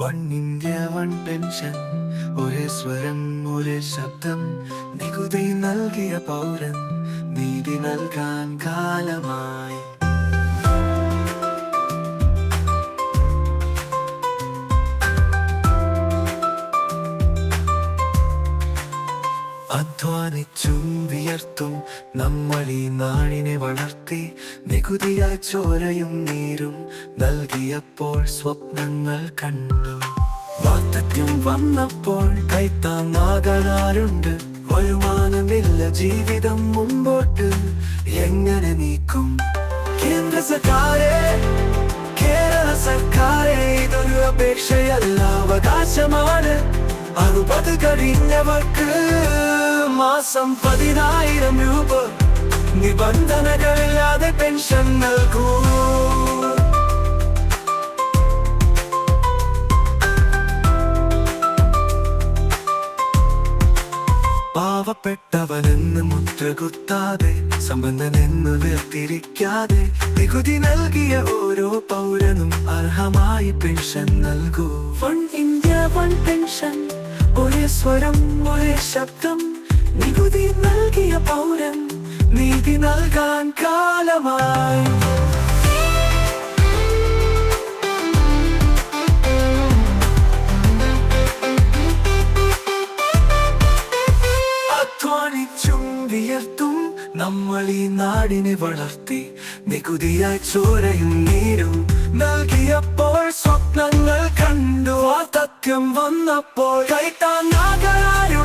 One India one pension ഒരേ നൽകിയ പൗരൻ നീതി നൽകാൻ കാലമായി. അധ്വാനിച്ചും വിയർത്തും നമ്മൾ ഈ നാടിനെ വളർത്തി നികുതിയായി ചോരയും നീരും നൽകിയപ്പോൾ സ്വപ്നങ്ങൾ കണ്ടു. വാർദ്ധക്യം വന്നപ്പോൾ കൈത്താങ്ങാകാറുണ്ട് വരുമാനമില്ല ജീവിതം മുമ്പോട്ട്. എങ്ങനെ നീക്കും? കേന്ദ്ര സർക്കാരെ കേരള സർക്കാരെ ഇതൊരു അപേക്ഷയല്ല അവകാശമാണ്. അറുപത് കഴിഞ്ഞവർക്ക് മാസം പതിനായിരം രൂപ നിബന്ധനകളില്ലാതെ പെൻഷൻ നൽകൂ. പാവപ്പെട്ടവനെന്ന് മുദ്ര കുത്താതെ സമ്പന്നനെന്ന് വേർതിരിക്കാതെ നികുതി നൽകിയ ഓരോ പൗരനും അർഹമായി പെൻഷൻ നൽകൂ. India one pension. ഒരേ സ്വരം ഒരേ ശബ്ദം. നികുതി നൽകിയ പൗരൻ നീതി നൽകാൻ കാലമായി. അധ്വാനിച്ചും വളർത്തി. നികുതിയായി ചോരയും നീരും നൽകിയപ്പോൾ സ്വപ്നങ്ങൾ തത്വം വന്നപ്പോൾ ജീവിതം